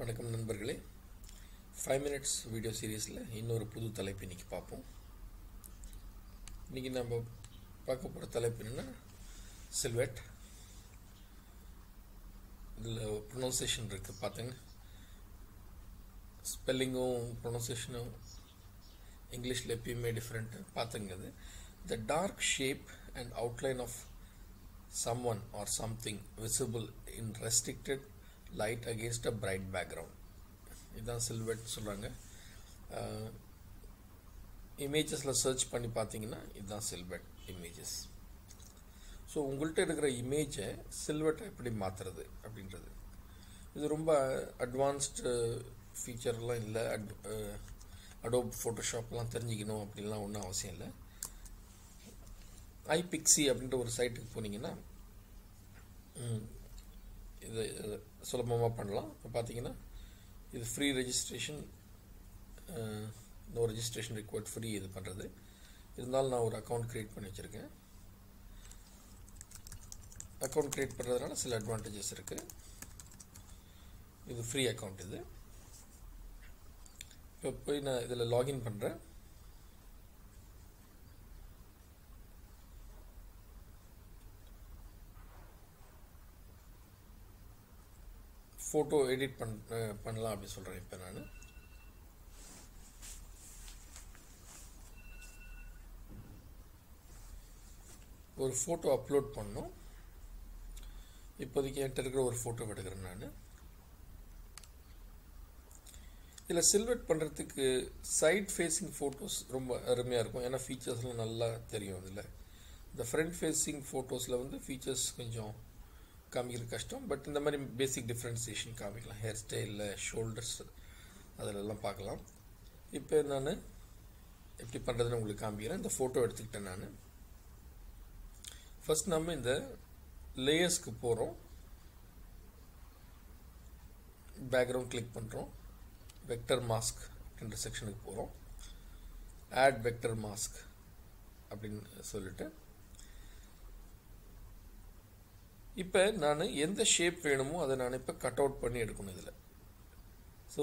வணக்கம் நண்பர்களே. Five minutes video சீரீஸில் இன்னொரு புது தலைப்பு இன்றைக்கி பார்ப்போம். இன்றைக்கி நம்ம பார்க்க போகிற தலைப்பு என்னென்னா சில்வெட் இதில் ப்ரொனவுன்சேஷன் இருக்குது பார்த்துங்க ஸ்பெல்லிங்கும் ப்ரொனவுன்சேஷனும் இங்கிலீஷில் எப்பயுமே டிஃப்ரெண்ட்டு பார்த்துங்க அது. The dark shape and outline of someone or something visible in restricted light against a bright background இதுதான் சில்வெட் சொல்கிறாங்க இமேஜஸில் சர்ச் பண்ணி பார்த்தீங்கன்னா இதுதான் சில்வெட் இமேஜஸ் ஸோ உங்கள்கிட்ட இருக்கிற இமேஜை சில்வெட்டை எப்படி மாற்றுறது அப்படின்றது. இது ரொம்ப அட்வான்ஸ்டு ஃபீச்சர்லாம் இல்லை. அட் அடோப் ஃபோட்டோஷாப்லாம் தெரிஞ்சுக்கணும் அப்படின்லாம் ஒன்றும் அவசியம் இல்லை. ஐபிக்ஸி அப்படின்ற ஒரு சைட்டுக்கு போனீங்கன்னா இது சுலபமாக பண்ணலாம். இப்போ பார்த்தீங்கன்னா இது free registration no registration required free இது பண்ணுறது இருந்தாலும் நான் ஒரு அக்கௌண்ட் க்ரியேட் பண்ணி வச்சுருக்கேன். அக்கௌண்ட் க்ரியேட் பண்ணுறதுனால சில அட்வான்டேஜஸ் இருக்குது இது ஃப்ரீ அக்கௌண்ட் இது. இப்போ போய் நான் இதில் லாகின் பண்ணுறேன் ஃபோட்டோ எடிட் பண் பண்ணலாம் அப்படின்னு சொல்கிறேன் இப்போ நான். ஒரு ஃபோட்டோ அப்லோட் பண்ணோம். இப்போதைக்கு என்கிட்ட இருக்கிற ஒரு ஃபோட்டோ எடுக்கிறேன் நான். இதில் சில்வெட் பண்ணுறதுக்கு சைட் ஃபேஸிங் ஃபோட்டோஸ் ரொம்ப அருமையாக இருக்கும். ஏன்னா ஃபீச்சர்ஸ்லாம் நல்லா தெரியும் அதில். இந்த ஃப்ரண்ட் ஃபேஸிங் ஃபோட்டோஸில் வந்து ஃபீச்சர்ஸ் கொஞ்சம் காமிக்கிறது கஷ்டம். பட் இந்த மாதிரி பேசிக் டிஃப்ரென்சியேஷன் காமிக்கலாம். ஹேர் ஸ்டைலில் ஷோல்டர்ஸ் அதிலெல்லாம் பார்க்கலாம். இப்போ நான் எப்படி பண்ணுறதுன்னு உங்களுக்கு காமிக்கிறேன். இந்த ஃபோட்டோ எடுத்துக்கிட்டேன் நான். ஃபஸ்ட் நம்ம இந்த லேயர்ஸ்க்கு போகிறோம் பேக்ரவுண்ட் கிளிக் பண்ணுறோம் வெக்டர் மாஸ்க் அப்படின்ற செக்ஷனுக்கு போகிறோம் ஆட் வெக்டர் மாஸ்க் அப்படின்னு சொல்லிட்டு இப்போ நான் எந்த ஷேப் வேணுமோ அதை நான் இப்போ கட் அவுட் பண்ணி எடுக்கணும் இதில். ஸோ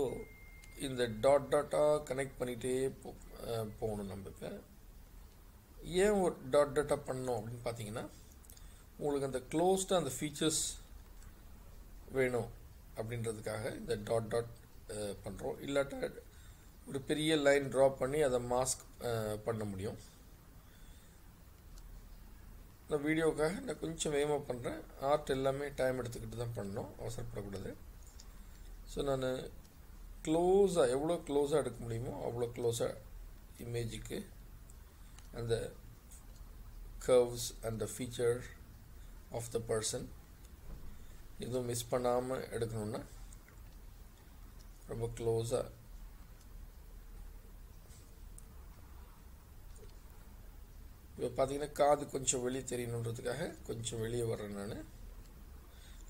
இந்த டாட் டாட்டாக கனெக்ட் பண்ணிகிட்டே போ போகணும் நம்ம இப்போ. ஏன் ஒரு டாட் டாட்டாக பண்ணோம் அப்படின்னு பார்த்தீங்கன்னா உங்களுக்கு அந்த க்ளோஸ்டாக அந்த ஃபீச்சர்ஸ் வேணும் அப்படின்றதுக்காக இந்த டாட் டாட் பண்ணுறோம் இல்லாட்டா ஒரு பெரிய லைன் ட்ரா பண்ணி அதை மாஸ்க் பண்ண முடியும். இந்த வீடியோக்காக நான் கொஞ்சம் வேகமாக பண்ணுறேன் ஆர்ட் எல்லாமே டைம் எடுத்துக்கிட்டு தான் பண்ணணும். அவசரப்படக்கூடாது. ஸோ நான் க்ளோஸாக எவ்வளோ க்ளோஸாக எடுக்க முடியுமோ அவ்வளோ க்ளோஸாக இமேஜுக்கு அந்த curves and feature of the person எதுவும் மிஸ் பண்ணாமல் எடுக்கணுன்னா ரொம்ப க்ளோஸாக பார்த்தீங்கன்னா காது கொஞ்சம் வெளியே தெரியணுன்றதுக்காக கொஞ்சம் வெளியே வர்றேன் நான்.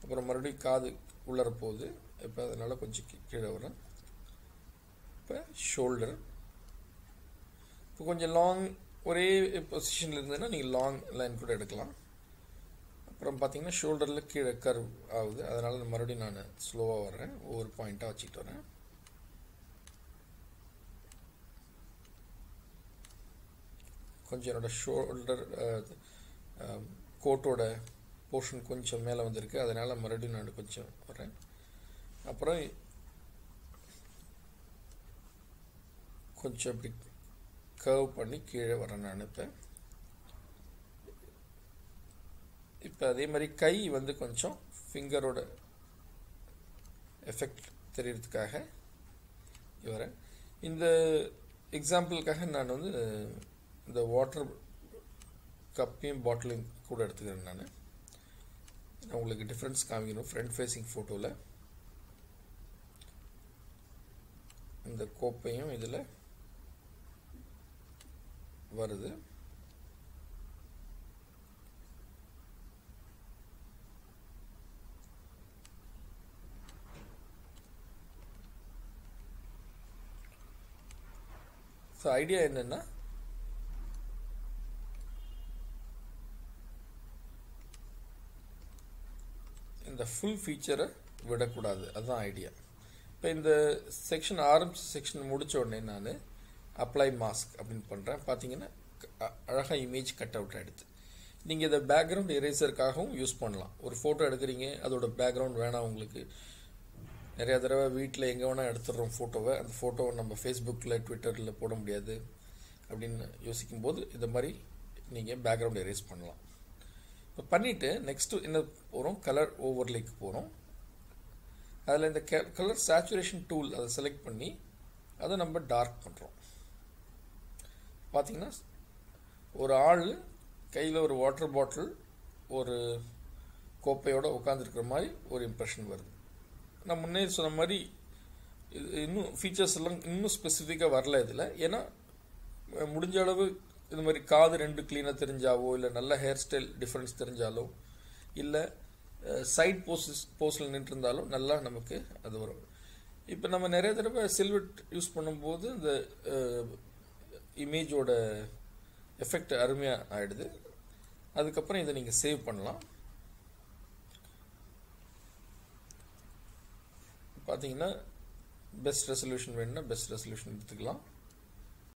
அப்புறம் மறுபடியும் காது உள்ளர போகுது இப்போ அதனால் கொஞ்சம் கீழே வரேன் இப்போ ஷோல்டர் இப்போ கொஞ்சம் லாங் ஒரே பொசிஷனில் இருந்ததுன்னா நீங்கள் லாங் லைன் கூட எடுக்கலாம். அப்புறம் பார்த்தீங்கன்னா ஷோல்டரில் கீழே கர்வ் ஆகுது. அதனால் மறுபடியும் நான் ஸ்லோவாக வர்றேன். ஒவ்வொரு பாயிண்ட்டாக வச்சுக்கிட்டு வரேன் கொஞ்சம் என்னோடய ஷோல்டர் கோட்டோட போர்ஷன் கொஞ்சம் மேலே வந்திருக்கு. அதனால் மறுபடியும் நான் கொஞ்சம் வரேன் அப்புறம் கொஞ்சம் இப்படி கர்வ் பண்ணி கீழே வரேன் நான் இப்போ. இப்போ அதே மாதிரி கை வந்து கொஞ்சம் ஃபிங்கரோட எஃபெக்ட் தெரியறதுக்காக வரேன் இந்த எக்ஸாம்பிளுக்காக நான் வந்து இந்த வாட்டர் கப்பையும் பாட்டிலையும் கூட எடுத்துக்கிறேன் நான். நான் உங்களுக்கு டிஃப்ரென்ஸ் காமிக்கணும். ஃப்ரண்ட் ஃபேஸிங் ஃபோட்டோவில் இந்த கோப்பையும் இதில் வருது. ஸோ ஐடியா என்னென்னா இந்த ஃபுல் ஃபீச்சரை விடக்கூடாது. அதுதான் ஐடியா இப்போ இந்த செக்ஷன் ஆரம்பிச்ச செக்ஷன் முடித்த உடனே நான் அப்ளை மாஸ்க் அப்படின்னு பண்ணுறேன் பார்த்தீங்கன்னா அழகாக இமேஜ் கட் அவுட் ஆகிடுது நீங்கள் இதை பேக்ரவுண்ட் எரேசருக்காகவும் யூஸ் பண்ணலாம். ஒரு ஃபோட்டோ எடுக்கிறீங்க அதோட பேக்ரவுண்ட் வேணாம் உங்களுக்கு. நிறையா தடவை வீட்டில் எங்கே வேணால் எடுத்துடுறோம் ஃபோட்டோவை அந்த ஃபோட்டோவை நம்ம ஃபேஸ்புக்கில் ட்விட்டரில் போட முடியாது அப்படின்னு யோசிக்கும்போது இந்த மாதிரி நீங்கள் பேக்ரவுண்ட் எரேஸ் பண்ணலாம். பண்ணிவிட்டு நெக்ஸ்ட்டு என்ன போகிறோம் கலர் ஓவர்லேக்கு போகிறோம் அதில் இந்த கலர் சேச்சுரேஷன் டூல் அதை செலக்ட் பண்ணி அதை நம்ம டார்க் பண்ணுறோம் பார்த்தீங்கன்னா ஒரு ஆள் கையில் ஒரு வாட்டர் பாட்டில் ஒரு கோப்பையோடு உட்காந்துருக்கிற மாதிரி ஒரு இம்ப்ரெஷன் வருது. நான் முன்னே சொன்ன மாதிரி இது இன்னும் ஃபீச்சர்ஸ் எல்லாம் இன்னும் ஸ்பெசிஃபிக்காக வரல இதில். ஏன்னா முடிஞ்ச அளவு இது மாதிரி காது ரெண்டு க்ளீனாக தெரிஞ்சாவோ இல்லை நல்ல ஹேர் ஸ்டைல் டிஃப்ரென்ஸ் தெரிஞ்சாலோ இல்லை சைட் போஸ்டஸ் போஸ்டில் நின்றுருந்தாலும் நல்லா நமக்கு அது வரும். இப்போ நம்ம நிறைய தடவை சில்வெட் யூஸ் பண்ணும்போது இந்த இமேஜோட எஃபெக்ட் அருமையாக ஆகிடுது அதுக்கப்புறம் இதை நீங்கள் சேவ் பண்ணலாம். பார்த்தீங்கன்னா பெஸ்ட் ரெசல்யூஷன் வேணும்னா பெஸ்ட் ரெசல்யூஷன் எடுத்துக்கலாம்.